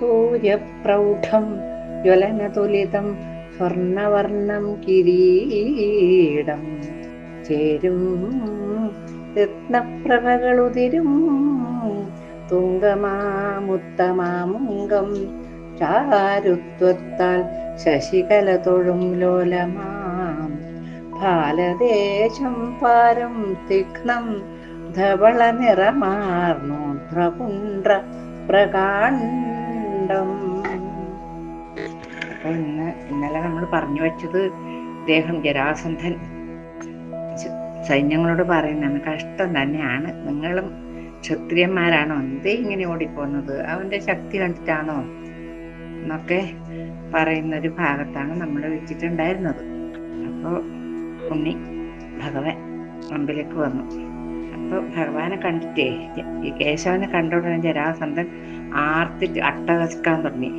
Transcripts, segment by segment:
സൂര്യപ്രൗഢം ജ്വലനതുലിതം സ്വർണവർണം കിരീടം ചേരും. രത്നപ്രഭകളുതിരും തുങ്കമാമുത്തമാമുങ്കം ചാരുത്വത്താൽ ശശികല തൊഴും ലോലമാം. ഭാലദേശം പാരം തിഗ്നം ധവള നിറമാർന്നോദ്രപുണ്ട്ര പ്രകാണ്ഡം അപ്പൊ ഇന്ന് ഇന്നലെ നമ്മൾ പറഞ്ഞു വെച്ചത് ഇദ്ദേഹം ജരാസന്ധൻ. സൈന്യങ്ങളോട് പറയുന്നതാണ് കഷ്ടം തന്നെയാണ്. നിങ്ങളും ക്ഷത്രിയന്മാരാണോ? എന്തേ ഇങ്ങനെ ഓടിപ്പോന്നത് അവന്റെ ശക്തി കണ്ടിട്ടാണോ? എന്നൊക്കെ പറയുന്ന ഒരു ഭാഗത്താണ് നമ്മൾ വെച്ചിട്ടുണ്ടായിരുന്നത്. അപ്പോൾ ഉണ്ണി ഭഗവാൻ മുമ്പിലേക്ക് വന്നു. അപ്പൊ ഭഗവാനെ കണ്ടിട്ടേ ഈ കേശവനെ കണ്ട ഉടനെ ജരാസന്ധൻ ആർത്തിട്ട് അട്ടഹസിക്കാൻ തുടങ്ങി.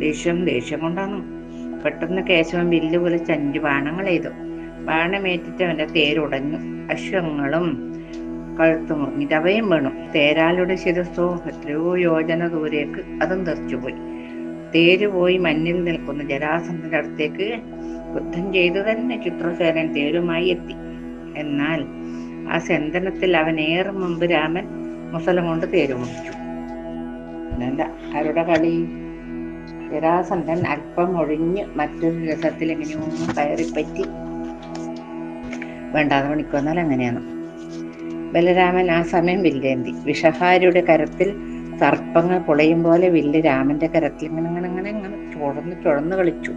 ദേഷ്യം ദേഷ്യം കൊണ്ടാന്നു പെട്ടെന്ന് കേശവൻ വില്ല് പോലെ അഞ്ച് ബാണങ്ങൾ ചെയ്തു ബാണമേറ്റിട്ട് അവന്റെ തേരുടഞ്ഞു അശ്വങ്ങളും കഴുത്തു മുറിഞ്ഞിട്ട് അവയും വീണു. തേരാലുടെ ശിരസ്സോ എത്രയോ യോജന ദൂരേക്ക് അതും തെറിച്ചുപോയി തേര് പോയി മഞ്ഞിൽ നിൽക്കുന്ന ജരാസന്ധന്റെ അടുത്തേക്ക് യുദ്ധം ചെയ്തു തന്നെ ചിത്രസേനൻ തേരുമായി എത്തി. എന്നാൽ ആ സെന്തനത്തിൽ അവൻ ഏറെ മുമ്പ് രാമൻ മുസലം കൊണ്ട് തേര് അതല്ല ആരുടെ കളി? ജരാസന്ധൻ അല്പം ഒഴിഞ്ഞ് മറ്റൊരു രസത്തിൽ എങ്ങനെയോ കയറിപ്പറ്റി. വേണ്ടാതെ മണിക്കൊന്നാൽ അങ്ങനെയാണ്. ബലരാമൻ ആ സമയം വില്ലേന്തി. വിഷഹാരിയുടെ കരത്തിൽ സർപ്പങ്ങൾ പൊളയും പോലെ വില്ല് രാമന്റെ കരത്തിൽ ഇങ്ങനെ ഇങ്ങനെ ഇങ്ങനെ ഇങ്ങനെ ചുഴന്ന് ചുഴന്ന് കളിച്ചു.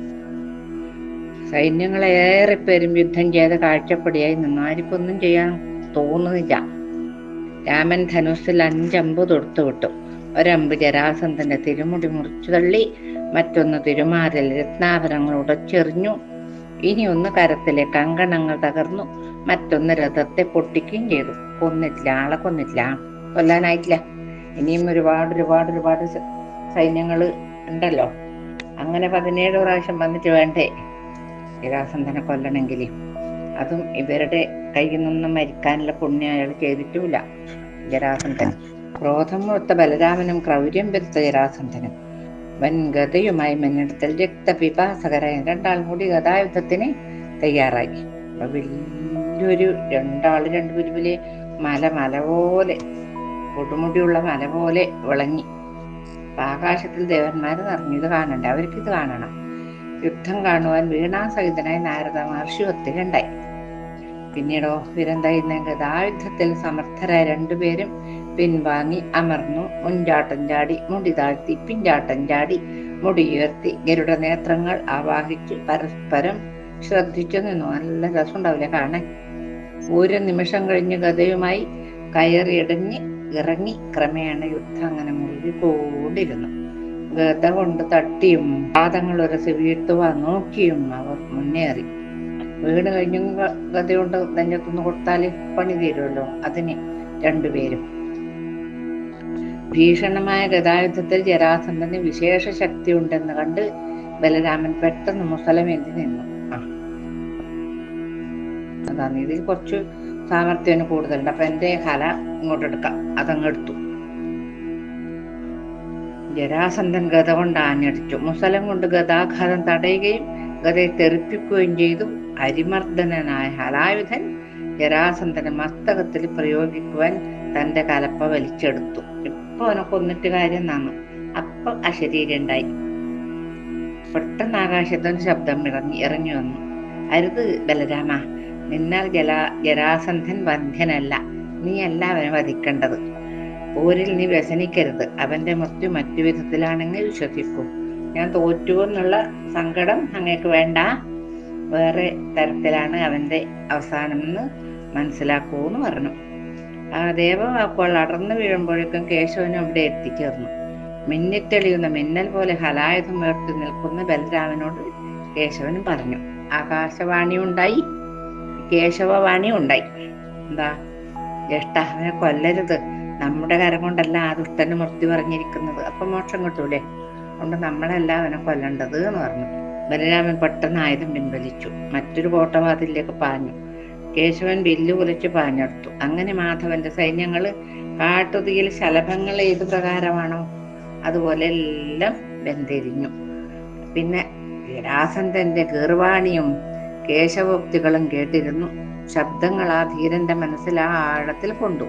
സൈന്യങ്ങളേറെ പേരും യുദ്ധം ചെയ്ത കാഴ്ചപ്പടിയായി നിന്നു ആർക്കൊന്നും ചെയ്യാൻ തോന്നുന്നില്ല. രാമൻ ധനുസ്സിൽ അഞ്ചമ്പ് തൊടുത്തു വിട്ടു ഒരമ്പ് ജരാസന്ധന്റെ തിരുമുടി മുറിച്ചു തള്ളി മറ്റൊന്ന് തിരുമാറിൽ ഉടച്ചെറിഞ്ഞു ഇനി ഒന്ന് കരത്തിലെ കങ്കണങ്ങൾ തകർന്നു മറ്റൊന്ന് രഥത്തെ പൊട്ടിക്കുകയും ചെയ്തു. കൊന്നിട്ടില്ല ആളെ കൊന്നിട്ടില്ല. കൊല്ലാനായിട്ടില്ല. ഇനിയും ഒരുപാട് ഒരുപാട് ഒരുപാട് സൈന്യങ്ങൾ ഉണ്ടല്ലോ. അങ്ങനെ പതിനേഴ് പ്രാവശ്യം വന്നിട്ട് വേണ്ടേ? ജരാസന്ധനെ കൊല്ലണമെങ്കിൽ അതും ഇവരുടെ കയ്യിൽ നിന്നും മരിക്കാനുള്ള പുണ്യം അയാൾ ചെയ്തിട്ടുമില്ല ജരാസന്ധൻ. ക്രോധം മുഴുത്ത ബലരാമനും ക്രൗര്യം വരുത്ത ജരാസന്ധനും. വൻഗതയുമായി മുന്നെടുത്തൽ രക്തപിപാസകരായ രണ്ടാൾ കൂടി ഗതായുദ്ധത്തിന് തയ്യാറായി. വലിയൊരു രണ്ടാൾ രണ്ടു പിരിവിലെ മല മല പോലെ കൊടുമുടിയുള്ള മല പോലെ വിളങ്ങി. ആകാശത്തിൽ ദേവന്മാർ നിറഞ്ഞത് കാണണ്ട? അവർക്ക് ഇത് കാണണം. യുദ്ധം കാണുവാൻ വീണാസഹിതനായി നാരദ മഹർഷി ഒത്തിരണ്ടായി പിന്നീടോ വിരന്തയുന്ന ഗതായുദ്ധത്തിൽ സമർത്ഥരായ രണ്ടുപേരും പിൻവാങ്ങി അമർന്നു മുൻചാട്ടം ചാടി മുടി താഴ്ത്തി പിൻചാട്ടം ചാടി മുടിയുയർത്തി ഗരുഡ നേത്രങ്ങൾ ആവാഹിച്ച് പരസ്പരം ശ്രദ്ധിച്ചു നിന്നു. നല്ല രസമുണ്ടാവില്ല കാണാൻ? ഒരു നിമിഷം കഴിഞ്ഞ് ഗതയുമായി കയറിയിടഞ്ഞ് ഇറങ്ങി ക്രമേണ യുദ്ധം അങ്ങനെ മുറുകിക്കൊണ്ടിരുന്നു ഗത കൊണ്ട് തട്ടിയും പാദങ്ങൾ ഉരസി വീഴ്ത്തുവാൻ നോക്കിയും അവർ മുന്നേറി. വീട് കഴിഞ്ഞു ഗതയുണ്ട് നെഞ്ചത്തുനിന്ന് കൊടുത്താൽ പണി തീരുമല്ലോ അതിന് രണ്ടുപേരും. ഭീഷണമായ ഗതായുദ്ധത്തിൽ ജരാസന്ധന് വിശേഷ ശക്തി ഉണ്ടെന്ന് കണ്ട് ബലരാമൻ പെട്ടെന്ന് മുസലമേന്തി നിന്നു. അതാണ് ഇതിൽ കുറച്ച് സാമർത്ഥ്യം കൂടുതലുണ്ട്. അപ്പൊ എന്റെ കല ഇങ്ങോട്ട് എടുക്കാം. അതങ്ങ് എടുത്തു. ജരാസന്ധൻ ഗത കൊണ്ട് ആഞ്ഞടിച്ചു. മുസലം കൊണ്ട് ഗതാഘാതം തടയുകയും ഗതയെ തെറിപ്പിക്കുകയും ചെയ്തു. അരിമർദ്ദനായ ഹലായുധൻ ജരാസന്ധന മസ്തകത്തിൽ പ്രയോഗിക്കുവാൻ തന്റെ കലപ്പ വലിച്ചെടുത്തു. ഇപ്പൊ അവനെ കൊന്നിട്ട് കാര്യം നാന്നു. അപ്പൊ അശരീരി ഉണ്ടായി പെട്ടെന്ന് ആകാശത്തിന് ശബ്ദം ഇറങ്ങി ഇറങ്ങി വന്നു. അരുത് ബലരാമ നിന്നാൽ ജല ജരാസന്ധൻ വന്ധ്യനല്ല. നീ അല്ല അവനെ വധിക്കേണ്ടത്. പോരിൽ നീ വ്യസനിക്കരുത്. അവന്റെ മൃത്യു മറ്റു വിധത്തിലാണെങ്കിൽ വിശ്വസിക്കൂ. ഞാൻ തോറ്റു എന്നുള്ള സങ്കടം അങ്ങേക്ക് വേണ്ട. വേറെ തരത്തിലാണ് അവന്റെ അവസാനം എന്ന് മനസ്സിലാക്കൂ എന്ന് പറഞ്ഞു. ആ ദേവവാക്കുകൾ അടർന്നു വീഴുമ്പോഴേക്കും കേശവനും അവിടെ എത്തിച്ചേർന്നു. മിന്നിത്തെളിയുന്ന മിന്നൽ പോലെ ഹലായുധം ഉയർത്തി നിൽക്കുന്ന ബലരാമനോട് കേശവനും പറഞ്ഞു ആകാശവാണി ഉണ്ടായി കേശവവാണി ഉണ്ടായി. എന്താ? ജ്യേഷ്ഠാവിനെ കൊല്ലരുത്. നമ്മുടെ കരം കൊണ്ടല്ല ആ ദുഷ്ടന് മൃത്യു പറഞ്ഞിരിക്കുന്നത്. അപ്പൊ മോക്ഷം കിട്ടൂലേ? അതുകൊണ്ട് നമ്മളല്ല അവനെ കൊല്ലേണ്ടത് എന്ന് പറഞ്ഞു. ബലരാമൻ പെട്ടെന്ന് ആയുധം പിൻവലിച്ചു. മറ്റൊരു കോട്ടവാതിലേക്ക് പാഞ്ഞു. കേശവൻ വില്ലു കുറിച്ച് പാഞ്ഞെടുത്തു അങ്ങനെ മാധവന്റെ സൈന്യങ്ങൾ കാട്ടുതീയിൽ ശലഭങ്ങൾ ഏത് പ്രകാരമാണോ അതുപോലെ എല്ലാം ബന്ധിരിഞ്ഞു പിന്നെ ജരാസന്ധന്റെ ഗീർവാണിയും കേശവോക്തികളും കേട്ടിരുന്നു. ശബ്ദങ്ങൾ ആ ധീരന്റെ മനസ്സിൽ ആ ആഴത്തിൽ കൊണ്ടു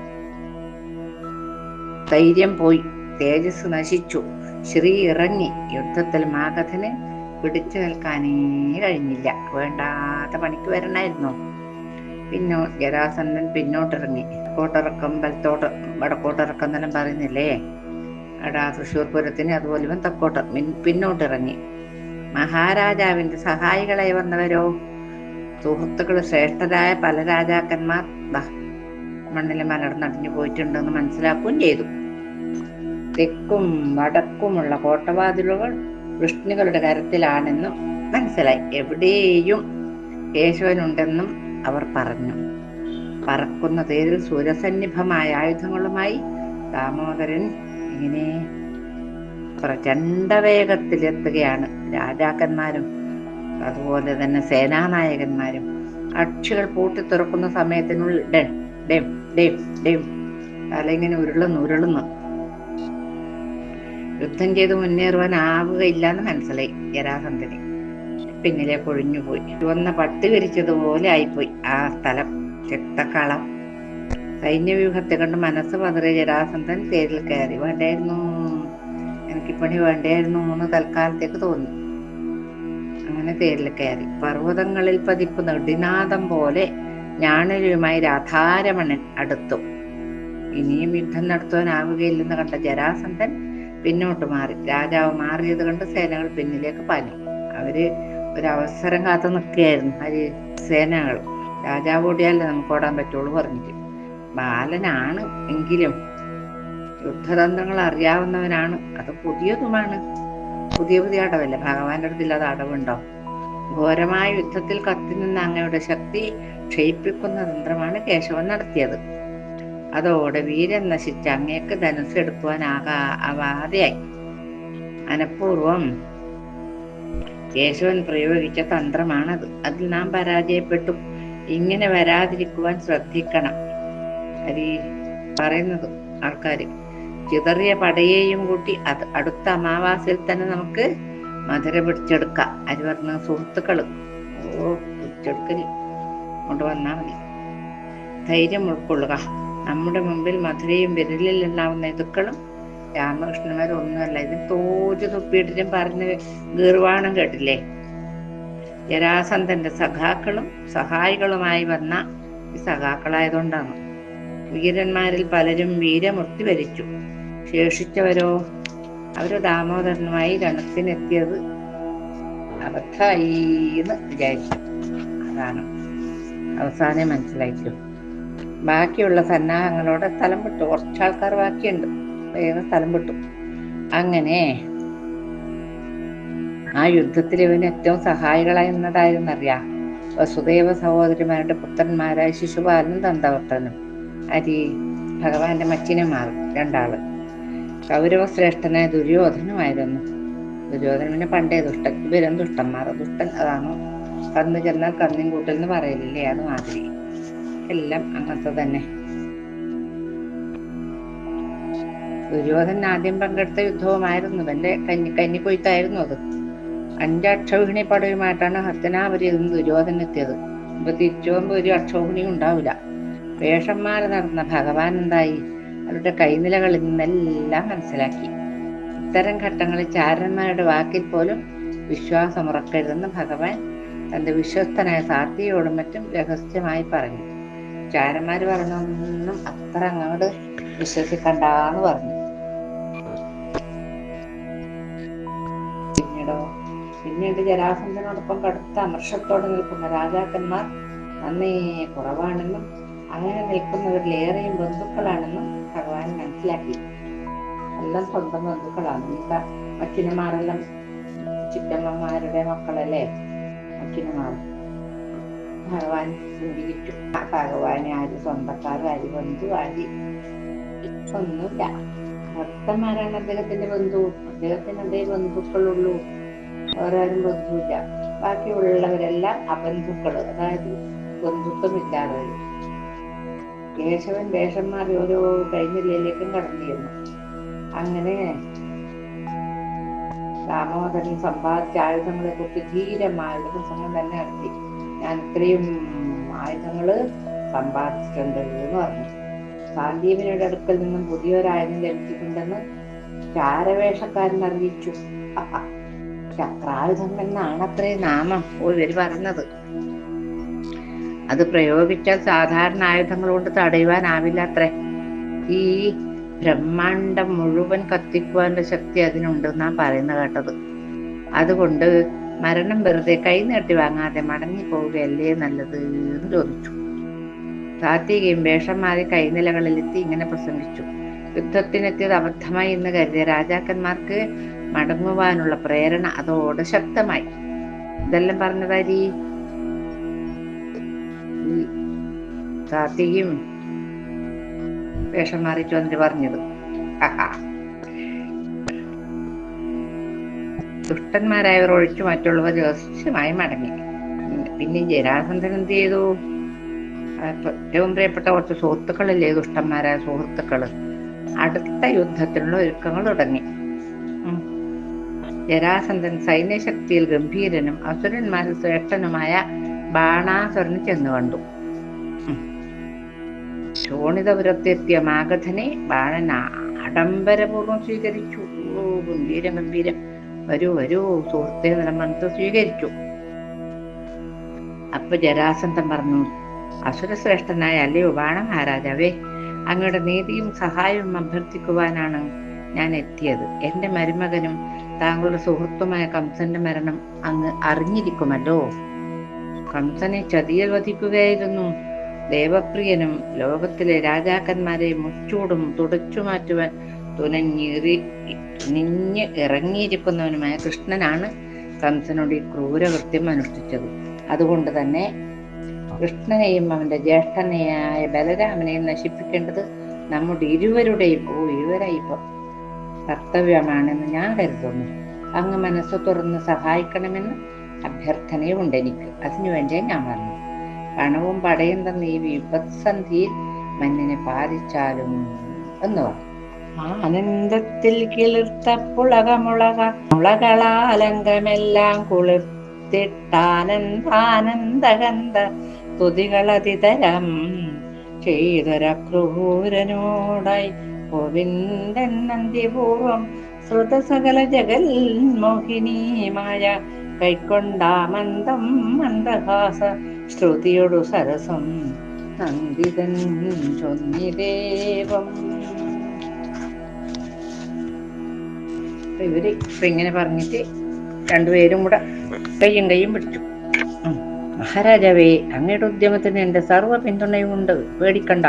ധൈര്യം പോയി. തേജസ് നശിച്ചു. ശ്രീ ഇറങ്ങി. യുദ്ധത്തിൽ മാഗധന് പിടിച്ചു നിൽക്കാനേ കഴിഞ്ഞില്ല. വേണ്ടാത്ത പണിക്ക് വരണമായിരുന്നു. പിന്നോ ജരാസന്ധൻ പിന്നോട്ടിറങ്ങി. കോട്ടിറക്കം വലത്തോട്ട് വടക്കോട്ടിറക്കം എന്നെല്ലാം പറയുന്നില്ലേ? അടാ തൃശ്ശൂർ പൂരത്തിന് അതുപോലെ ഇവൻ തെക്കോട്ട് പിന്നോട്ടിറങ്ങി. മഹാരാജാവിന്റെ സഹായികളായി വന്നവരോ? സുഹൃത്തുക്കൾ ശ്രേഷ്ഠരായ പല രാജാക്കന്മാർ മണ്ണിൽ മലർന്നടിഞ്ഞു പോയിട്ടുണ്ടെന്ന് മനസ്സിലാക്കുകയും ചെയ്തു. തെക്കും വടക്കുമുള്ള കോട്ടവാതിലുകൾ വൃഷ്ണികളുടെ കരത്തിലാണെന്നും മനസ്സിലായി. എവിടെയും കേശവനുണ്ടെന്നും അവർ പറഞ്ഞു. പറക്കുന്ന തേരിൽ സൂര്യസന്നിഭമായ ആയുധങ്ങളുമായി ദാമോദരൻ ഇങ്ങനെ പ്രചണ്ഡ വേഗത്തിലെത്തുകയാണ് രാജാക്കന്മാരും അതുപോലെ തന്നെ സേനാനായകന്മാരും അക്ഷികൾ പൂട്ടി തുറക്കുന്ന സമയത്തിനുള്ളിൽ ഡെം ഡെം ഡെം ഡെം തലയിങ്ങനെ ഉരുളുന്നു ഉരുളുന്നു. യുദ്ധം ചെയ്ത് മുന്നേറുവാൻ ആവുകയില്ല എന്ന് മനസ്സിലായി ജരാസന്ധന് പിന്നിലേക്ക് ഒഴിഞ്ഞുപോയി ചുവന്ന പട്ട് വിരിച്ചതുപോലെ ആയിപ്പോയി. ആ സ്ഥലം രക്തക്കളം. സൈന്യവ്യൂഹത്തെ കണ്ട് മനസ്സ് പതറിയ ജരാസന്ധൻ തേരിൽ കയറി. വേണ്ടായിരുന്നു എനിക്ക് പണി വേണ്ടായിരുന്നു എന്ന് തൽക്കാലത്തേക്ക് തോന്നി. അങ്ങനെ തേരിൽ കയറി. പർവതങ്ങളിൽ പതിപ്പ് നെടിനാദം പോലെ ഞാണലുമായി രാധാരമണൻ അടുത്തു. ഇനിയും യുദ്ധം നടത്തുവാനാവുകയില്ലെന്ന് കണ്ട ജരാസന്ധൻ പിന്നോട്ട് മാറി. രാജാവ് മാറിയത് കണ്ട് സേനകൾ പിന്നിലേക്ക് പാഞ്ഞു അവർ ഒരു അവസരം കാത്തു നിൽക്കുകയായിരുന്നു ഹരി സേനകൾ രാജാവ് ഓടിയാലേ നമുക്ക് ഓടാൻ പറ്റുള്ളൂ പറഞ്ഞിട്ട്. ബാലനാണ് എങ്കിലും യുദ്ധതന്ത്രങ്ങൾ അറിയാവുന്നവനാണ്. അത് പുതിയതുമാണ്. പുതിയ പുതിയ അടവല്ലേ? ഭഗവാന്റെ അടുത്തിൽ അത് അടവുണ്ടോ? ഘോരമായ യുദ്ധത്തിൽ കത്തി നിന്ന അങ്ങയുടെ ശക്തി ക്ഷയിപ്പിക്കുന്ന തന്ത്രമാണ് കേശവൻ നടത്തിയത്. അതോടെ വീരൻ നശിച്ച് അങ്ങേക്ക് ധനുസ് എടുക്കുവാനാകാ അനപൂർവം കേശവൻ പ്രയോഗിച്ച തന്ത്രമാണത്. അതിൽ നാം പരാജയപ്പെട്ടു. ഇങ്ങനെ വരാതിരിക്കുവാൻ ശ്രദ്ധിക്കണം. ഈ പറയുന്നത് ആൾക്കാര്. ചിതറിയ പടയെയും കൂട്ടി അത് അടുത്ത അമാവാസിയിൽ തന്നെ നമുക്ക് മധുര പിടിച്ചെടുക്കാം. അരി പറഞ്ഞ സുഹൃത്തുക്കൾ ഓ പിടിച്ചെടുക്കൽ കൊണ്ടുവന്നാ മതി. ധൈര്യം ഉൾക്കൊള്ളുക. നമ്മുടെ മുമ്പിൽ മധുരയും വിരലിൽ ഉണ്ടാവുന്ന ഇതുക്കളും രാമകൃഷ്ണന്മാരും ഒന്നുമല്ല ഇത് തോറ്റു തുപ്പിയിട്ടിട്ടും പറഞ്ഞ് ഗീർവാണം കേട്ടില്ലേ? ജരാസന്ധന്റെ സഖാക്കളും സഹായികളുമായി വന്ന ഈ സഖാക്കളായതുകൊണ്ടാണ്. വീരന്മാരിൽ പലരും വീരമൃത്തി വരിച്ചു ശേഷിച്ചവരോ? അവർ ദാമോദരനുമായി രണത്തിനെത്തിയത് അബദ്ധായി എന്ന് വിചാരിച്ചു. അതാണ് അവസാനം മനസ്സിലായിട്ടു ബാക്കിയുള്ള സന്നാഹങ്ങളോടെ സ്ഥലം വിട്ടു കുറച്ചാൾക്കാർ ബാക്കിയുണ്ട്. വേഗം സ്ഥലം വിട്ടു. അങ്ങനെ ആ യുദ്ധത്തിൽ ഇവന് ഏറ്റവും സഹായികളായി എന്നതായിരുന്നറിയാം വസുദേവ സഹോദരിമാരുടെ പുത്രന്മാരായ ശിശുപാലനും ദന്തവർത്തനും അരി ഭഗവാന്റെ മച്ചിനമാർ രണ്ടാൾ. കൗരവ ശ്രേഷ്ഠനായ ദുര്യോധനുമായിരുന്നു. ദുര്യോധന പിന്നെ പണ്ടേ ദുഷ്ട ഇവരും ദുഷ്ടന്മാർ. ദുഷ്ടൻ അതാണ്? കന്നു ചെന്നാൽ കന്നിൻ കൂട്ടൽ എന്ന് പറയലില്ലേ? അത് മാതിരി. എല്ലാം അങ്ങനത്തെ തന്നെ. ദുര്യോധനൻ ആദ്യം പങ്കെടുത്ത യുദ്ധവുമായിരുന്നു. ഇവന്റെ കന്നി കന്നിക്കൊയ്ത്തായിരുന്നു അത്. അഞ്ചക്ഷോഹിണി പടയുമായിട്ടാണ് ഹസ്തനാപുരിയിൽ നിന്ന് ദുര്യോധൻ എത്തിയത്. ഇപ്പൊ തിരിച്ചു ഒരു അക്ഷോഹിണിയും ഉണ്ടാവില്ല. വേഷന്മാർ നടന്ന ഭഗവാൻ എന്തായി? അവരുടെ കൈനിലകളിൽ നിന്നെല്ലാം മനസ്സിലാക്കി. ഇത്തരം ഘട്ടങ്ങളിൽ ചാരന്മാരുടെ വാക്കിൽ പോലും വിശ്വാസമുറക്കരുതെന്ന് ഭഗവാൻ തന്റെ വിശ്വസ്തനായ സാർത്ഥിയോടും മറ്റും രഹസ്യമായി പറഞ്ഞു. ചാരന്മാര് പറഞ്ഞൊന്നും അത്ര അങ്ങോട്ട് വിശ്വസിക്കണ്ടെന്ന് പറഞ്ഞു. പിന്നീട് ജരാസന്ധനോടൊപ്പം കടുത്ത അമർഷത്തോടെ നിൽക്കുന്ന രാജാക്കന്മാർ നന്നേ കുറവാണെന്നും അങ്ങനെ നിൽക്കുന്നവരിലേറെയും ബന്ധുക്കളാണെന്നും ഭഗവാൻ മനസ്സിലാക്കി. എല്ലാം സ്വന്തം ബന്ധുക്കളാണ്. എന്താ? അച്ഛനമാരെല്ലാം ചിറ്റമ്മമാരുടെ മക്കളല്ലേ? അച്ഛനമാർ ഭഗവാൻ ആ ഭഗവാനെ ആര്? സ്വന്തക്കാരും ആര്? ബന്ധു ആര് ഒന്നുമില്ല ഭക്തന്മാരാണ് അദ്ദേഹത്തിന്റെ ബന്ധു. അദ്ദേഹത്തിന് അതേ ബന്ധുക്കളുള്ളൂ. ആരും ബന്ധുവില്ല ബാക്കിയുള്ളവരെല്ലാം അബന്ധുക്കൾ അതായത് ബന്ധുത്വമില്ലാതെ. കേശവൻ വേഷന്മാർ ഓരോ കൈനിലയിലേക്കും കടന്നിരുന്നു. അങ്ങനെ ദാമോദരൻ സമ്പാദിച്ച ആയുധങ്ങളെ കുറിച്ച് ധീരമായ പ്രസംഗം തന്നെ നടത്തി. ഞാൻ ഇത്രയും ആയുധങ്ങൾ സമ്പാദിച്ചിട്ടുണ്ട് എന്ന് പറഞ്ഞു. സാന്ദീപിനിയുടെ അടുക്കൽ നിന്നും പുതിയൊരായുധം ലഭിച്ചിട്ടുണ്ടെന്ന് ചാരവേഷക്കാരൻ അറിയിച്ചു. ചക്രായുധം എന്നാണ് അത്രേ നാമം ഇവർ പറഞ്ഞത് അത് പ്രയോഗിച്ചാൽ സാധാരണ ആയുധങ്ങൾ കൊണ്ട് തടയുവാനാവില്ല അത്രേ ഈ ബ്രഹ്മാണ്ടം മുഴുവൻ കത്തിക്കുവാനുള്ള ശക്തി അതിനുണ്ട് എന്നാ പറയുന്ന കേട്ടത്. അതുകൊണ്ട് മരണം വെറുതെ കൈ നീട്ടി വാങ്ങാതെ മടങ്ങി പോവുകയല്ലേ നല്ലത് എന്ന് ചോദിച്ചു. സാത്വികയും വേഷം മാറി കൈനിലകളിലെത്തി ഇങ്ങനെ പ്രസംഗിച്ചു. യുദ്ധത്തിനെത്തിയത് അബദ്ധമായി എന്ന് കരുതിയ രാജാക്കന്മാർക്ക് മടങ്ങുവാനുള്ള പ്രേരണ അതോടെ ശക്തമായി. ഇതെല്ലാം പറഞ്ഞതാരി? ഈ സാത്വികയും വേഷം മാറിച്ചു എന്നിട്ട് പറഞ്ഞത്. ദുഷ്ടന്മാരായവർ ഒഴിച്ചു മറ്റുള്ളവർ രഹസ്യമായി മടങ്ങി. പിന്നെ ജരാസന്ധൻ എന്ത് ചെയ്തു? ഏറ്റവും പ്രിയപ്പെട്ട കുറച്ച് സുഹൃത്തുക്കളില്ലേ ദുഷ്ടന്മാരായ സുഹൃത്തുക്കൾ? അടുത്ത യുദ്ധത്തിനുള്ള ഒരുക്കങ്ങൾ തുടങ്ങി. ജരാസന്ധൻ സൈന്യശക്തിയിൽ ഗംഭീരനും അസുരന്മാരിൽ ശ്രേഷ്ഠനുമായ ബാണാസുരന് ചെന്നു കണ്ടു. ശോണിതപുരത്തെത്തിയ മാഗധനെ ബാണൻ ആഡംബരപൂർവം സ്വീകരിച്ചു. ഓ ഗംഭീരം ഗംഭീരം. വരൂ വരൂ സുഹൃത്തെ നിലമന്ത്രി സ്വീകരിച്ചു. അപ്പൊ ജരാസന്ധൻ പറഞ്ഞു അസുരശ്രേഷ്ഠനായ അല്ലയോ ബാണ മഹാരാജാവേ? അങ്ങയുടെ നീതിയും സഹായവും അഭ്യർത്ഥിക്കുവാനാണ് ഞാൻ എത്തിയത്. എന്റെ മരുമകനും താങ്കളുടെ സുഹൃത്തുമായ കംസന്റെ മരണം അങ്ങ് അറിഞ്ഞിരിക്കുമല്ലോ. കംസനെ ചതിയൽ വധിക്കുകയായിരുന്നു. ദേവപ്രിയനും ലോകത്തിലെ രാജാക്കന്മാരെ മുച്ചൂടും തുടച്ചു മാറ്റുവാൻ തുനഞ്ഞേറി നിഞ്ഞ് ഇറങ്ങിയിരിക്കുന്നവനുമായ കൃഷ്ണനാണ് കംസനോട് ഈ ക്രൂരകൃത്യം അനുഷ്ഠിച്ചത്. അതുകൊണ്ട് തന്നെ കൃഷ്ണനെയും അവന്റെ ജ്യേഷ്ഠനെയായ ബലരാമനെയും നശിപ്പിക്കേണ്ടത് നമ്മുടെ ഇരുവരുടെയും ഓ ഇരുവരായി ഇപ്പൊ കർത്തവ്യമാണെന്ന് ഞാൻ കരുതുന്നു. അങ്ങ് മനസ്സ് തുറന്ന് സഹായിക്കണമെന്ന് അഭ്യർത്ഥനയുമുണ്ട് എനിക്ക് അതിനുവേണ്ടിയാ ഞാൻ പറഞ്ഞു പണവും പടയും തന്ന ഈ വിപത്സന്ധിയിൽ മഞ്ഞിനെ പാലിച്ചാലും എന്ന് പറഞ്ഞു. ആനന്ദത്തിൽ കിളിർത്ത പുളകമുളക മുളകളാലങ്കമെല്ലാം കുളിർത്തിട്ടാനന്ദാനന്ദഗന്ധ തുതികളതിതരം ചെയ്തൊര ക്രൂരനോടായി ഗോവിന്ദൻ നന്ദിപൂർവം ശ്രുതസകല ജഗൽ മോഹിനീമായ കൈക്കൊണ്ട മന്ദം മന്ദഹാസ ശ്രുതിയൊടു സരസം നന്ദിതൻ ചൊന്നിദേവം ഇവർ ഇപ്പൊ ഇങ്ങനെ പറഞ്ഞിട്ട് രണ്ടുപേരും കൂടെ കയ്യും കയ്യും പിടിച്ചു. മഹാരാജാവേ അങ്ങയുടെ ഉദ്യമത്തിന് എന്റെ സർവ പിന്തുണയുമുണ്ട് പേടിക്കണ്ട.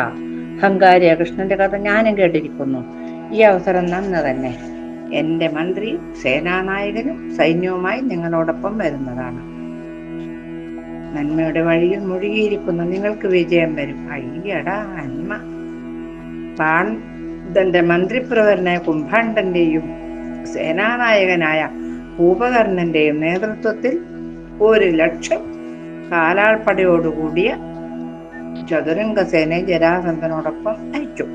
അഹങ്കാരിയ കൃഷ്ണന്റെ കഥ ഞാനും കേട്ടിരിക്കുന്നു. ഈ അവസരം നന്ന് തന്നെ എന്റെ മന്ത്രി സേനാനായകനും സൈന്യവുമായി നിങ്ങളോടൊപ്പം വരുന്നതാണ്. നന്മയുടെ വഴിയിൽ മുഴുകിയിരിക്കുന്നു നിങ്ങൾക്ക് വിജയം വരും. അയ്യടാ നന്മ. പാണ്ഡന്റെ മന്ത്രിപ്രവരനായ കുംഭാണ്ഡന്റെയും സേനാനായകനായ ഭൂപകർണന്റെയും നേതൃത്വത്തിൽ ഒരു ലക്ഷം കാലാൾപ്പടയോടുകൂടിയ ചതുരംഗസേനയെ ജരാസന്ധനോടൊപ്പം അയച്ചു.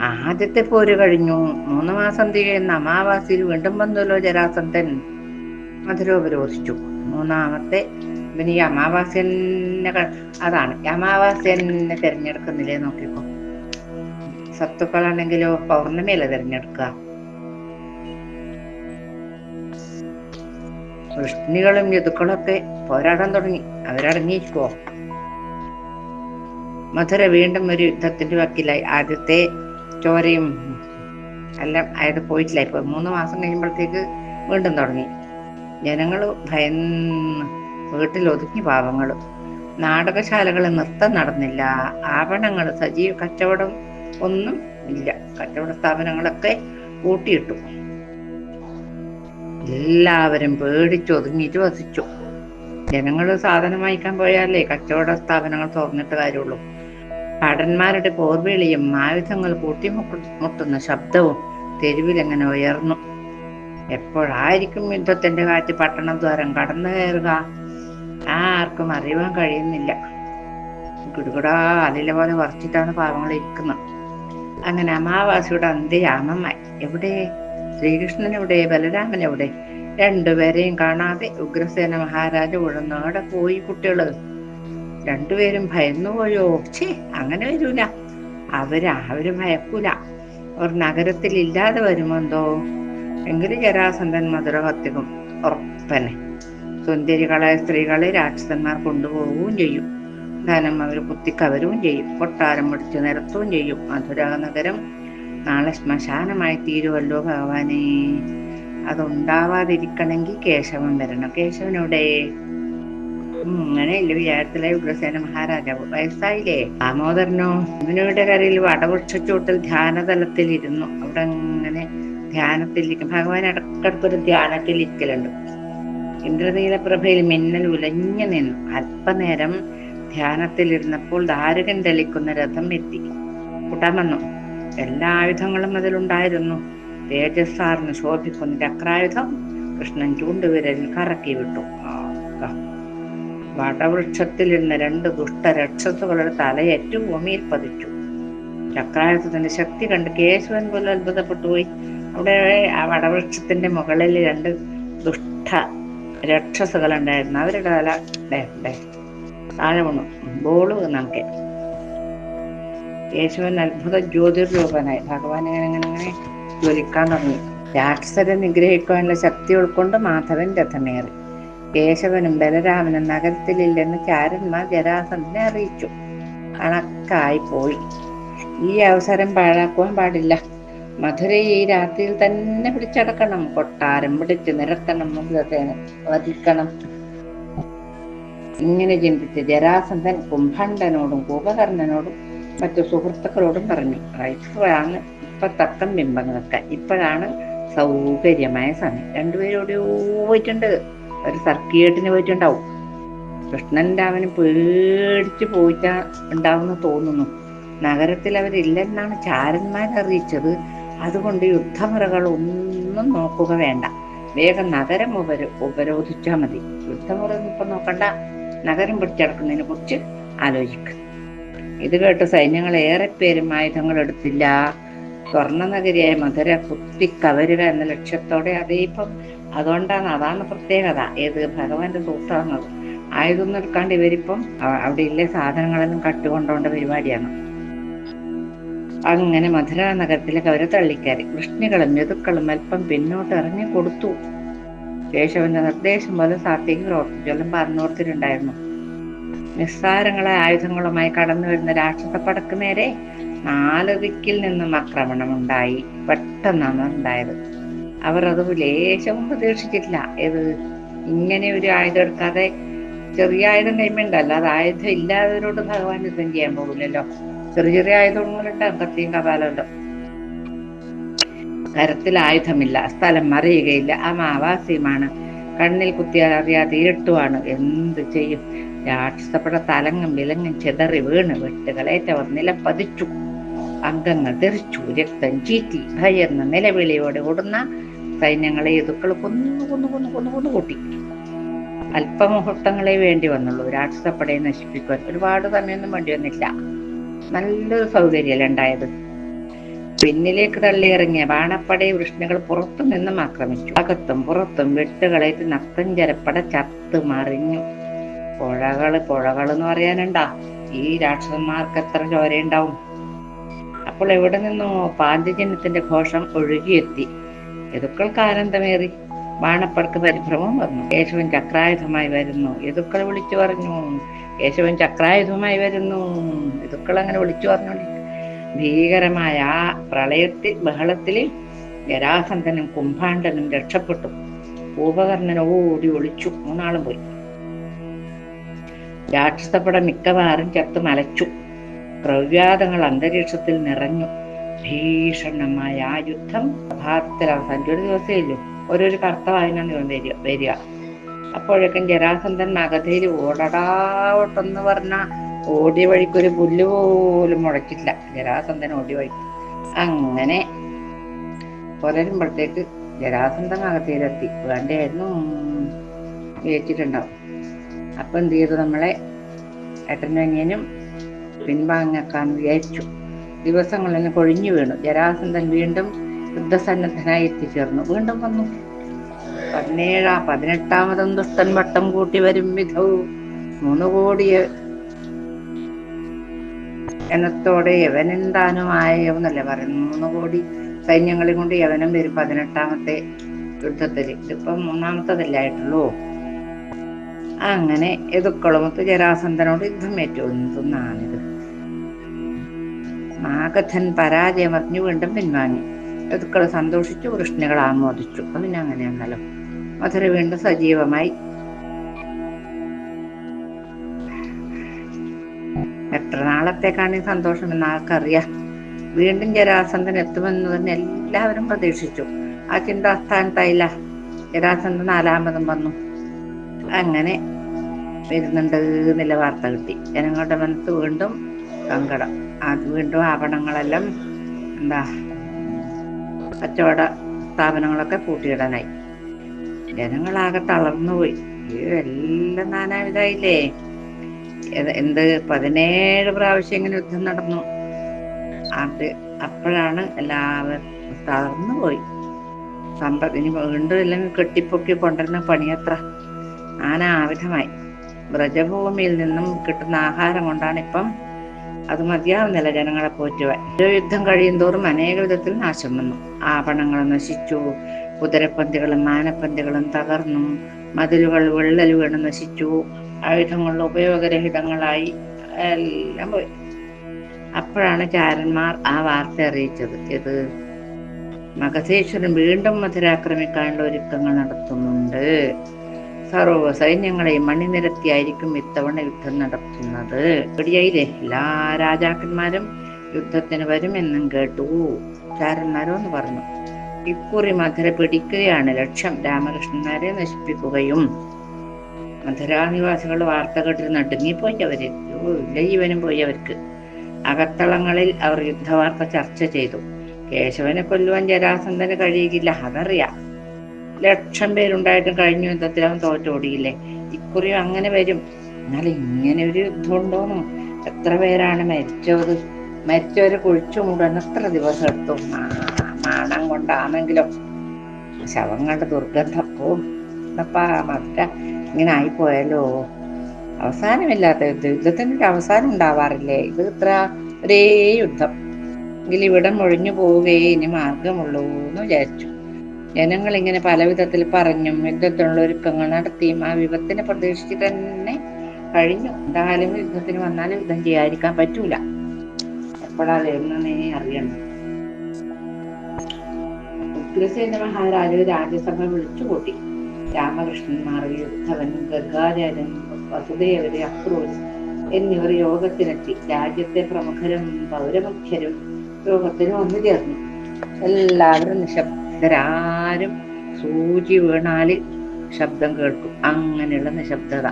ആദ്യത്തെ പോര് കഴിഞ്ഞു. മൂന്ന് മാസം തികയുന്ന അമാവാസിയിൽ വീണ്ടും വന്നല്ലോ ജരാസന്ധൻ. മധുരോപരോധിച്ചു മൂന്നാമത്തെ പിന്നെ ഈ അമാവാസ്യനെ അതാണ്. അമാവാസ്യനെ തിരഞ്ഞെടുക്കുന്നില്ലേ നോക്കിക്കോ. സത്തുക്കളാണെങ്കിലോ പൗർണമിയല്ല തിരഞ്ഞെടുക്കുക വൃഷ്ണികളും യുതുക്കളൊക്കെ പോരാടാൻ തുടങ്ങി. അവരടങ്ങിയിരിക്കുവോ മധുര വീണ്ടും ഒരു യുദ്ധത്തിന്റെ വക്കിലായി. ആദ്യത്തെ ചോരയും എല്ലാം അയാൾ പോയിട്ടില്ല. ഇപ്പൊ മൂന്ന് മാസം കഴിയുമ്പോഴത്തേക്ക് വീണ്ടും തുടങ്ങി. ജനങ്ങൾ ഭയന്ന് വീട്ടിൽ ഒതുങ്ങി പാവങ്ങൾ നാടകശാലകൾ നൃത്തം നടന്നില്ല. ആഭരണങ്ങൾ സജീവ കച്ചവടം ഒന്നും ഇല്ല. കച്ചവട സ്ഥാപനങ്ങളൊക്കെ കൂട്ടിയിട്ടു എല്ലാവരും പേടിച്ചൊതുങ്ങിയിട്ട് വസിച്ചു ജനങ്ങൾ സാധനം വാങ്ങിക്കാൻ പോയാലേ കച്ചവട സ്ഥാപനങ്ങൾ തുറന്നിട്ട് കാര്യമുള്ളൂ. ഭടന്മാരുടെ പോർവിളിയും ആയുധങ്ങൾ കൂട്ടിമുട്ടുന്ന മുട്ടുന്ന ശബ്ദവും തെരുവിൽ എങ്ങനെ ഉയർന്നു. എപ്പോഴായിരിക്കും യുദ്ധത്തിന്റെ കാറ്റ് പട്ടണദ്വാരം കടന്നു കയറുക? ആർക്കും അറിയുവാൻ കഴിയുന്നില്ല. ഗുടുകുടാ അതിലെ പോലെ വറച്ചിട്ടാണ് പാവങ്ങൾ ഇരിക്കുന്നത്. അങ്ങനെ അമാവാസിയുടെ അന്ത്യയാമമായി. എവിടെ? ശ്രീകൃഷ്ണൻ എവിടെ ബലരാമൻ എവിടെ രണ്ടുപേരെയും കാണാതെ ഉഗ്രസേന മഹാരാജ ഉഴന്നാടെ പോയി കുട്ടികൾ. രണ്ടുപേരും ഭയന്നു പോയോ? ഛേ അങ്ങനെ വരൂല. അവർ അവർ ഭയക്കൂല. അവർ നഗരത്തിൽ ഇല്ലാതെ വരുമെന്തോ? എങ്കിലും ജരാസന്ധൻ മധുര കത്തിക്കും ഉറപ്പന്നെ. സുന്ദരികളെ സ്ത്രീകളെ രാക്ഷസന്മാർ കൊണ്ടുപോവുകയും ചെയ്യും. ധനം അവർ കുത്തിക്കവരുകയും ചെയ്യും. കൊട്ടാരം പിടിച്ചു നിരത്തുകയും ചെയ്യും. മധുര നഗരം നാളെ ശ്മശാനമായി തീരുവല്ലോ ഭഗവാനെ. അതുണ്ടാവാതിരിക്കണമെങ്കിൽ കേശവൻ വരണം. കേശവനോടെ? അങ്ങനെയല്ലേ വിചാരത്തിലായി വിചാരത്തിലെ ഉഗ്രസേന മഹാരാജാവ്. വയസ്സായില്ലേ? ദാമോദരനോ ഇവനോടെ കരയിൽ വടവൃക്ഷച്ചൂട്ടിൽ ധ്യാനതലത്തിൽ ഇരുന്നു അവിടെ അങ്ങനെ ധ്യാനത്തിലിരിക്കും. ഭഗവാൻ ഇടക്കിടക്കൊരു ധ്യാനത്തിൽ ഇരിക്കലുണ്ട് ഇന്ദ്രനീല പ്രഭയിൽ മിന്നൽ ഉലഞ്ഞു നിന്നു. അല്പനേരം ധ്യാനത്തിലിരുന്നപ്പോൾ ദാരുകൻ തെളിക്കുന്ന രഥം എത്തി. കൂട്ടാൻ വന്നു. എല്ലാ ആയുധങ്ങളും അതിലുണ്ടായിരുന്നു. തേജസ്സാറിന് ശോഭിക്കുന്ന ചക്രായുധം കൃഷ്ണൻ ചൂണ്ടുവിരലിൽ കറക്കി വിട്ടു. വടവൃക്ഷത്തിൽ നിന്ന് രണ്ട് ദുഷ്ടരക്ഷസുകളുടെ തലയേറ്റു ഭൂമിയിൽ പതിച്ചു. ചക്രായുധത്തിന്റെ ശക്തി കണ്ട് കേശവൻ പോലും അത്ഭുതപ്പെട്ടു പോയി. അവിടെ ആ വടവൃക്ഷത്തിന്റെ മുകളിൽ രണ്ട് ദുഷ്ട രക്ഷസുകൾ ഉണ്ടായിരുന്നു അവരുടെ തല താഴെ വീണു. ബോൾ നമുക്ക് യേശുവൻ അത്ഭുത ജ്യോതിർരൂപനായി. ഭഗവാൻ ഇങ്ങനെ ഇങ്ങനെ ഇങ്ങനെ ജ്വലിക്കാൻ തുടങ്ങി രാക്ഷസരെ നിഗ്രഹിക്കുവാനുള്ള ശക്തി ഉൾക്കൊണ്ട് മാധവൻ രഥമേറി. കേശവനും ബലരാമനും നഗരത്തിലില്ലെന്ന് ചാരന്മാർ ജരാസന്ധനെ അറിയിച്ചു. കണക്കായി പോയി. ഈ അവസരം പാഴാക്കുവാൻ പാടില്ല. മധുരയെ ഈ രാത്രിയിൽ തന്നെ പിടിച്ചടക്കണം. കൊട്ടാരം പിടിച്ച് നിരത്തണം. മുദ്രത്തേന് വധിക്കണം. ഇങ്ങനെ ചിന്തിച്ച് ജരാസന്ധൻ കുംഭണ്ഡനോടും കുംഭകർണനോടും മറ്റു സുഹൃത്തുക്കളോടും പറഞ്ഞു. ഇപ്പോഴാണ് ഇപ്പൊ തക്കം നിൽക്കാൻ ഇപ്പോഴാണ് സൗകര്യമായ സമയം. രണ്ടുപേരും എവിടെയോ പോയിട്ടുണ്ട്. ഒരു സർക്കിയേട്ടിന് പോയിട്ടുണ്ടാവും. കൃഷ്ണൻ രാമന് പേടിച്ച് പോയിട്ടാ ഉണ്ടാവുമെന്ന് തോന്നുന്നു. നഗരത്തിൽ അവരില്ലെന്നാണ് ചാരന്മാർ അറിയിച്ചത്. അതുകൊണ്ട് യുദ്ധമുറകൾ ഒന്നും നോക്കുക വേണ്ട. വേഗം നഗരം ഉപര ഉപരോധിച്ചാൽ മതി. യുദ്ധമുറ ഇപ്പൊ നോക്കണ്ട. നഗരം പിടിച്ചടക്കുന്നതിനെ കുറിച്ച് ആലോചിക്കുക ഇത് കേട്ട് സൈന്യങ്ങൾ ഏറെ പേരും ആയുധങ്ങൾ എടുത്തില്ല സ്വർണ നഗരിയായ മധുര കുത്തിക്കവരുക എന്ന ലക്ഷ്യത്തോടെ അതേപ്പം അതുകൊണ്ടാണ് അതാണ് പ്രത്യേകത. ഏത് ഭഗവാന്റെ സൂത്രമാണത് ആയതൊന്നും എടുക്കാണ്ട് ഇവരിപ്പം അവിടെ ഇല്ലേ സാധനങ്ങളെല്ലാം കട്ടുകൊണ്ടോണ്ട പരിപാടിയാണ്. അങ്ങനെ മധുര നഗരത്തിലെ അവരെ തള്ളിക്കയറി. വൃഷ്ണികളും യതുക്കളും അല്പം പിന്നോട്ട് ഇറങ്ങി കൊടുത്തു. കേശവന്റെ നിർദ്ദേശം പോലെ സാത്തേക്ക് പ്രവർത്തിച്ചെല്ലാം പറഞ്ഞോർത്തിട്ടുണ്ടായിരുന്നു നിസ്സാരങ്ങളായ ആയുധങ്ങളുമായി കടന്നു വരുന്ന രാക്ഷസ പടക്ക് നേരെ നാല് ദിക്കിൽ നിന്നും ആക്രമണം ഉണ്ടായി പെട്ടെന്നാണ് ഉണ്ടായത് അവർ അത് ലേശവും പ്രതീക്ഷിച്ചിട്ടില്ല ഏത് ഇങ്ങനെ ഒരു ആയുധം എടുക്കാതെ ചെറിയ ആയുധം കൈമുണ്ടല്ലോ അത് ആയുധം ഇല്ലാത്തവരോട് ഭഗവാൻ യുദ്ധം ചെയ്യാൻ പോകില്ലല്ലോ ചെറിയ ചെറിയ ആയുധങ്ങളുണ്ട് കത്തിയും കപാലമല്ലോ കരത്തിൽ ആയുധമില്ല സ്ഥലം മറിയുകയില്ല അമാവാസ്യമാണ് കണ്ണിൽ കുത്തിയാൽ അറിയാതെ ഇരുട്ടുമാണ് എന്ത് ചെയ്യും? രാക്ഷസപ്പെട്ട തലങ്ങും വിലങ്ങും ചെതറി വീണ് വെട്ടുകളേറ്റവർ നിലം പതിച്ചു. അംഗങ്ങൾ തെറിച്ചു രക്തം ചീറ്റി ഭയന്ന നിലവിളിയോടെ ഓടുന്ന സൈന്യങ്ങളെ ഏതുക്കൾ കൊന്നു കൊന്നു കൊന്നു കൊന്നു കൊന്നു കൂട്ടി. അല്പമുഹൂർത്തങ്ങളെ വേണ്ടി വന്നുള്ളൂ. രാക്ഷസപ്പടയെ നശിപ്പിക്കുവാൻ ഒരുപാട് സമയമൊന്നും വേണ്ടി വന്നില്ല. നല്ലൊരു സൗകര്യമല്ല ഉണ്ടായത്. പിന്നിലേക്ക് തള്ളിയിറങ്ങിയ ബാണപ്പടയെ വൃഷ്ണികൾ പുറത്തു നിന്നും ആക്രമിച്ചു. അകത്തും പുറത്തും വെട്ടുകളേറ്റ് നക്തം ചരപ്പട ചത്ത് മറിഞ്ഞു. പുഴകൾ പുഴകൾ എന്ന് പറയാനുണ്ടാ. ഈ രാക്ഷസന്മാർക്ക് എത്ര ചോരയുണ്ടാവും? അപ്പോൾ എവിടെ നിന്നോ പാഞ്ചജന്യത്തിന്റെ ഘോഷം ഒഴുകിയെത്തി. യദുക്കൾക്ക് ആനന്ദമേറി ബാണപ്പർക്ക് പരിഭ്രമം വന്നു. കേശവൻ ചക്രായുധമായി വരുന്നു. യദുക്കൾ വിളിച്ചു പറഞ്ഞു. കേശവൻ ചക്രായുധമായി വരുന്നു. യദുക്കൾ അങ്ങനെ വിളിച്ചു പറഞ്ഞു ഭീകരമായ ആ പ്രളയത്തിൽ ബഹളത്തിൽ ജരാസന്ധനും കുംഭാണ്ഡനും രക്ഷപ്പെട്ടു. ഉപകർണൻ ഓടി ഒളിച്ചു. മൂന്നാളും പോയി. രാക്ഷസപ്പട മിക്കവാറും ചത്ത് മലച്ചു. പ്രവ്യാതങ്ങൾ അന്തരീക്ഷത്തിൽ നിറഞ്ഞു. ഭീഷണമായ ആ യുദ്ധം യഥാർത്ഥത്തിൽ അവസാനിച്ചു. ഒരു ദിവസമേ ഉള്ളൂ. ഓരോരു കർത്തവായനാണ് ഇവൻ വരിക വരിക. അപ്പോഴേക്കും ജരാസന്ധൻ മഗധയിൽ ഓടടാവട്ടെന്ന് പറഞ്ഞ ഓടിയ വഴിക്കൊരു പുല്ല് പോലും മുളച്ചില്ല ജരാസന്ധൻ ഓടിയ വഴിക്ക്. അങ്ങനെ പുലരുമ്പോഴത്തേക്ക് ജരാസന്ധൻ അകത്തിയിലെത്തി വേണ്ടായിരുന്നു വിളിച്ചിട്ടുണ്ടാവും അപ്പം എന്ത് ചെയ്തു നമ്മളെ ഏട്ടനും അനിയനും പിൻവാങ്ങാക്കാന്ന് വിചാരിച്ചു. ദിവസങ്ങളെല്ലാം കൊഴിഞ്ഞു വീണു. ജരാസന്ധൻ വീണ്ടും യുദ്ധസന്നദ്ധനായി എത്തിച്ചേർന്നു. വീണ്ടും വന്നു. പതിനേഴാം പതിനെട്ടാമതും ദുഷ്ടൻ വട്ടം കൂട്ടി വരും വിധവും മൂന്ന് കോടിയ എണ്ണത്തോടെ യവനെന്താനുമായെന്നല്ലേ പറയുന്നു മൂന്ന് കോടി സൈന്യങ്ങളെ കൊണ്ട് യവനം വരും പതിനെട്ടാമത്തെ യുദ്ധത്തിൽ ഇതിപ്പം മൂന്നാമത്തതല്ലേ ആയിട്ടുള്ളൂ? അങ്ങനെ എതുക്കളമത്ത് ജരാസന്ധനോട് യുദ്ധം നാഗധൻ പരാജയം അറിഞ്ഞു വീണ്ടും പിൻവാങ്ങി. ഋതുക്കൾ സന്തോഷിച്ചു കൃഷ്ണകൾ ആമോദിച്ചു. പിന്നെ അങ്ങനെയാണല്ലോ. മധുര വീണ്ടും സജീവമായി. എത്ര നാളത്തേക്കാണ് ഈ സന്തോഷം എന്ന് ആൾക്കറിയാം വീണ്ടും ജരാസന്ധൻ എത്തുമെന്ന് തന്നെ എല്ലാവരും പ്രതീക്ഷിച്ചു. ആ ചിന്താസ്ഥാനത്തായില്ല ജരാസന്ധൻ നാലാമതും വന്നു. അങ്ങനെ വരുന്നുണ്ട് എന്നുള്ള വാർത്ത കിട്ടി. ജനങ്ങളുടെ മനസ്സ് വീണ്ടും സങ്കടം. അത് വീണ്ടും ആഭരണങ്ങളെല്ലാം എന്താ കച്ചവട സ്ഥാപനങ്ങളൊക്കെ പൂട്ടിയിടാനായി. ജനങ്ങളാകെ തളർന്നുപോയി പോയി. എല്ലാം നാനാവിധായില്ലേ എന്ത് പതിനേഴ് പ്രാവശ്യം ഇങ്ങനെ യുദ്ധം നടന്നു. അത് അപ്പോഴാണ് എല്ലാവരും തളർന്നു പോയി. സമ്പത്ത് ഇനി വീണ്ടും ഇല്ലെങ്കിൽ കെട്ടിപ്പൊക്കി കൊണ്ടുവരുന്ന പണിയത്ര നാനാവിധമായി. വ്രജഭൂമിയിൽ നിന്നും കിട്ടുന്ന ആഹാരം കൊണ്ടാണ് ഇപ്പം അത് മതിയാവുന്നില്ല ജനങ്ങളെ പോറ്റുവാൻ. ഓരോ യുദ്ധം കഴിയും തോറും അനേക വിധത്തിൽ നാശം വന്നു. ആഭരണങ്ങൾ നശിച്ചു കുതിരപ്പന്തികളും മാനപ്പന്തികളും തകർന്നു മതിലുകൾ വിള്ളലുകൾ നശിച്ചു ആയുധങ്ങൾ ഉപയോഗരഹിതങ്ങളായി എല്ലാം പോയി. അപ്പോഴാണ് ചാരന്മാർ ആ വാർത്ത അറിയിച്ചത്. ഇത് മഗധേശ്വരൻ വീണ്ടും മധുരാക്രമിക്കാനുള്ള ഒരുക്കങ്ങൾ നടത്തുന്നുണ്ട്. സർവ സൈന്യങ്ങളെയും മണിനിരത്തിയായിരിക്കും ഇത്തവണ യുദ്ധം നടത്തുന്നത്. ഇവിടെയായില്ലേ എല്ലാ രാജാക്കന്മാരും യുദ്ധത്തിന് വരുമെന്നും കേട്ടു. ചാരന്മാരോന്ന് പറഞ്ഞു. ഇക്കുറി മധുര പിടിക്കുകയാണ് ലക്ഷ്യം. രാമകൃഷ്ണന്മാരെ നശിപ്പിക്കുകയും മധുരാനിവാസികൾ വാർത്ത കേട്ടിട്ട് നടുങ്ങിപ്പോയി അവർ ജീവനും പോയി അവർക്ക് അകത്തളങ്ങളിൽ അവർ യുദ്ധവാർത്ത ചർച്ച ചെയ്തു. കേശവനെ കൊല്ലുവാൻ ജരാസന്ധന് കഴിയുകയില്ല. അതറിയാം. ലക്ഷം പേരുണ്ടായിട്ടും കഴിഞ്ഞ യുദ്ധത്തിൽ അവൻ തോറ്റോടിയില്ലേ ഇക്കുറിയും അങ്ങനെ വരും. എന്നാൽ ഇങ്ങനെ ഒരു യുദ്ധം ഉണ്ടോന്നും എത്ര പേരാണ് മരിച്ചത്? മരിച്ചവരെ കുഴിച്ചു മൂടാൻ എത്ര ദിവസം എടുത്തു? മാണം കൊണ്ടാണെങ്കിലും. ശവങ്ങളുടെ കണ്ട് ഓ എന്നപ്പാ മറ്റ ഇങ്ങനെ ആയിപ്പോയല്ലോ. അവസാനമില്ലാത്ത യുദ്ധം. യുദ്ധത്തിന് ഒരു അവസാനം ഉണ്ടാവാറില്ലേ? ഇത് ഇത്ര ഒരേ യുദ്ധം. എങ്കിൽ ഇവിടെ മുഴിഞ്ഞു പോവുകയേ ഇനി മാർഗമുള്ളൂ എന്ന് വിചാരിച്ചു. ജനങ്ങൾ ഇങ്ങനെ പല വിധത്തിൽ പറഞ്ഞും യുദ്ധത്തിനുള്ള ഒരുക്കങ്ങൾ നടത്തിയും ആ വിപത്തിനെ പ്രതീക്ഷിച്ച് തന്നെ കഴിഞ്ഞു. എന്തായാലും യുദ്ധത്തിന് വന്നാൽ യുദ്ധം ചെയ്യാതിരിക്കാൻ പറ്റൂല. എപ്പോഴാ വരുന്നേ അറിയണം. ഉഗ്രസേന മഹാരാജാവ് രാജ്യസഭ വിളിച്ചുകൂട്ടി. രാമകൃഷ്ണന്മാർ യുദ്ധവൻ ഗംഗാചാര്യൻ വസുദേവര് അക്രൂസ് എന്നിവർ യോഗത്തിനെത്തി രാജ്യത്തെ പ്രമുഖരും പൗരമുഖ്യരും യോഗത്തിന് വന്നു ചേർന്നു. എല്ലാവരും നിശബ്ദരാരും സൂചി വീണാൽ ശബ്ദം കേൾക്കും. അങ്ങനെയുള്ള നിശബ്ദത.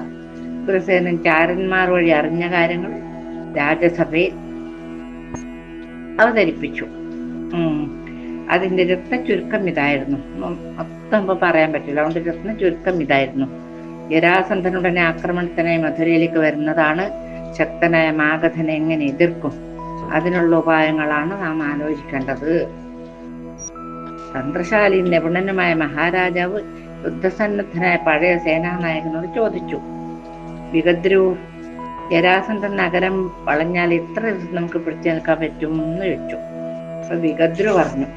ഉഗ്രസേനൻ ചാരന്മാർ വഴി അറിഞ്ഞ കാര്യങ്ങൾ രാജ്യസഭയിൽ അവതരിപ്പിച്ചു. അതിന്റെ രത്ന ചുരുക്കം ഇതായിരുന്നു. മൊത്തം ഇപ്പൊ പറയാൻ പറ്റില്ല. അതുകൊണ്ട് രത്ന ചുരുക്കം ഇതായിരുന്നു. ജരാസന്ധനുടനെ ആക്രമണത്തിനായി മധുരയിലേക്ക് വരുന്നതാണ് ശക്തനായ മാഗധനെ എങ്ങനെ എതിർക്കും? അതിനുള്ള ഉപായങ്ങളാണ് നാം ആലോചിക്കേണ്ടത്. തന്ത്രശാലി നിപുണനുമായ മഹാരാജാവ് യുദ്ധസന്നദ്ധനായ പഴയ സേനാനായകനോട് ചോദിച്ചു വിഗദ്രു ജരാസന്ധ നഗരം വളഞ്ഞാൽ ഇത്ര ദിവസം നമുക്ക് പിടിച്ചു നിൽക്കാൻ പറ്റും എന്ന് ചോദിച്ചു. അപ്പൊ വിഗദ്രു പറഞ്ഞു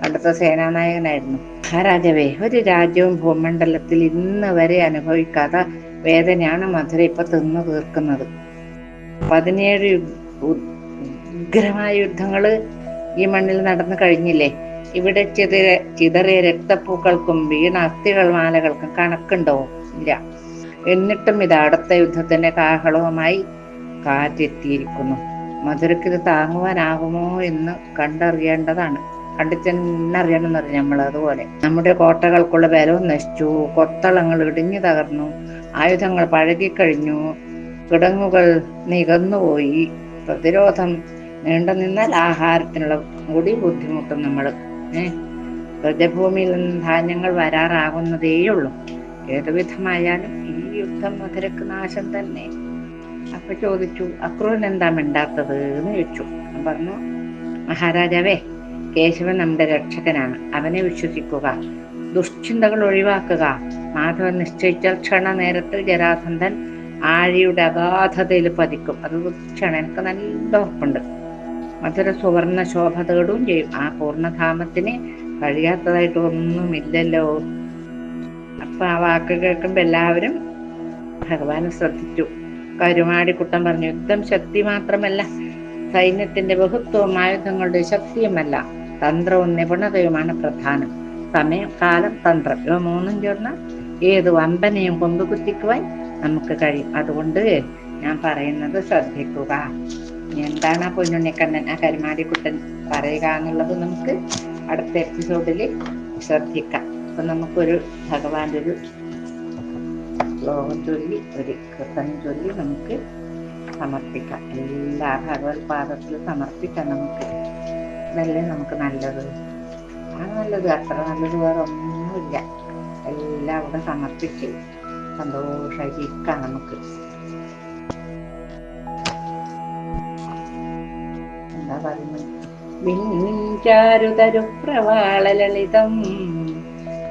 പണ്ടത്തെ സേനാനായകനായിരുന്നു. മഹാരാജാവേ ഒരു രാജ്യവും ഭൂമണ്ഡലത്തിൽ ഇന്ന് വരെ അനുഭവിക്കാത്ത വേദനയാണ് മധുര ഇപ്പൊ തിന്നു തീർക്കുന്നത്. പതിനേഴ് ഉഗ്രമായ യുദ്ധങ്ങൾ ഈ മണ്ണിൽ നടന്നു കഴിഞ്ഞില്ലേ? ഇവിടെ ചിതറിയ ചിതറിയ രക്തപ്പൂക്കൾക്കും വീണ അസ്ഥികൾ മാലകൾക്കും കണക്കുണ്ടോ? ഇല്ല. എന്നിട്ടും ഇത് അടുത്ത യുദ്ധത്തിന്റെ കാഹളവുമായി കാറ്റെത്തിയിരിക്കുന്നു. മധുരക്ക് ഇത് താങ്ങുവാനാകുമോ എന്ന് കണ്ടറിയേണ്ടതാണ്. കണ്ടിച്ചെന്നറിയണമെന്ന് പറഞ്ഞു നമ്മൾ അതുപോലെ. നമ്മുടെ കോട്ടകൾക്കുള്ള ബലവും നശിച്ചു. കൊത്തളങ്ങൾ ഇടിഞ്ഞു തകർന്നു. ആയുധങ്ങൾ പഴകിക്കഴിഞ്ഞു. കിടങ്ങുകൾ നികന്നുപോയി. പ്രതിരോധം നീണ്ടു നിന്നാൽ ആഹാരത്തിനുള്ള കൂടി ബുദ്ധിമുട്ടും നമ്മൾ ഏഹ് വ്രജഭൂമിയിൽ നിന്ന് ധാന്യങ്ങൾ വരാറാകുന്നതേയുള്ളൂ. ഏതുവിധമായാലും ഈ യുദ്ധം മധുരക്ക് നാശം തന്നെ. അപ്പൊ ചോദിച്ചു അക്രൂരൻ എന്താ മിണ്ടാത്തത്? എന്ന് ചോദിച്ചു. പറഞ്ഞു മഹാരാജാവേ കേശവൻ നമ്മുടെ രക്ഷകനാണ്. അവനെ വിശ്വസിക്കുക ദുഷ്ചിന്തകൾ ഒഴിവാക്കുക. മാധവൻ നിശ്ചയിച്ച ക്ഷണ നേരത്തിൽ ജരാസന്ധൻ ആഴിയുടെ അഗാധതയിൽ പതിക്കും. അത് തീർച്ചയാണ് എനിക്ക് നല്ല ഉറപ്പുണ്ട്. മധുര സുവർണ ശോഭ ചെയ്യും. ആ പൂർണധാമത്തിന് കഴിയാത്തതായിട്ട് ഒന്നുമില്ലല്ലോ അപ്പൊ ആ വാക്ക് കേൾക്കുമ്പോ എല്ലാവരും ഭഗവാനെ ശ്രദ്ധിച്ചു. കരുമാടിക്കുട്ടൻ പറഞ്ഞു യുദ്ധം ശക്തി മാത്രമല്ല സൈന്യത്തിന്റെ ബഹുത്വവും ആയുധങ്ങളുടെ ശക്തിയുമല്ല. തന്ത്രവും നിപുണതയുമാണ് പ്രധാനം. സമയം കാലം തന്ത്രം. ഇവ മൂന്നും ചേർന്ന ഏത് വമ്പനെയും കൊണ്ടുകുത്തിക്കുവാൻ നമുക്ക് കഴിയും. അതുകൊണ്ട് ഞാൻ പറയുന്നത് ശ്രദ്ധിക്കുക. എന്താണ് ആ പൊന്നുണ്ണിക്കണ്ണൻ ആ കരുമാടിക്കുട്ടൻ പറയുക എന്നുള്ളത് നമുക്ക് അടുത്ത എപ്പിസോഡിൽ ശ്രദ്ധിക്കാം. അപ്പൊ നമുക്കൊരു ഭഗവാന്റെ ഒരു ശ്ലോകം ചൊല്ലി ഒരു കൃതം ചൊല്ലി നമുക്ക് സമർപ്പിക്കാം. എല്ലാ ഭഗവത് പാദത്തിൽ സമർപ്പിക്കാം നമുക്ക്. ഇതല്ലേ നമുക്ക് നല്ലത്? ആ നല്ലത്. അത്ര നല്ലത് വേറെ ഒന്നുമില്ല. എല്ലാം അവിടെ സമർപ്പിച്ച് സന്തോഷമായിരിക്കാം നമുക്ക്. പറയുന്നത് വിഞ്ചാരുതരു പ്രവാളലളിതം.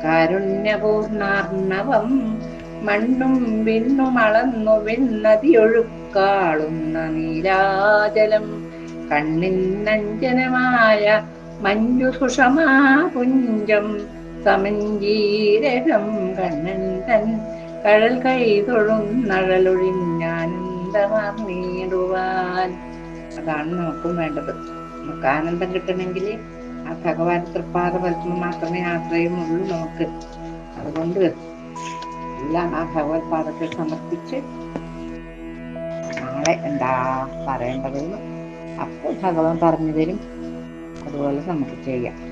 കാരുണ്യപൂർണാർണവം മണ്ണും വിണ്ണും അളന്നു വിണ്ണതിയൊഴുക്കാളുന്ന നീരാജലം കണ്ണിന്നഞ്ജനമായ മഞ്ഞു സുഷമാ പുഞ്ചം. സമഞ്ജീരകം കണ്ണൻ തൻ കഴൽ കൈ തൊഴുന്നഴലൊഴിഞ്ഞാനന്ദമാർന്നിടുവാൻ അതാണ് നമുക്കും വേണ്ടത്. നമുക്ക് ആനന്ദം കിട്ടണമെങ്കിൽ ആ ഭഗവാൻ തൃപ്പാത പത്മം മാത്രമേ ആശ്രയമുള്ളൂ നമുക്ക്. അതുകൊണ്ട് എല്ലാം ആ ഭഗവത് പാദത്തിൽ സമർപ്പിച്ച് നാളെ എന്താ പറയേണ്ടതെന്ന് അപ്പോൾ ഭഗവാൻ പറഞ്ഞു തരും. അതുപോലെ നമുക്ക് ചെയ്യാം.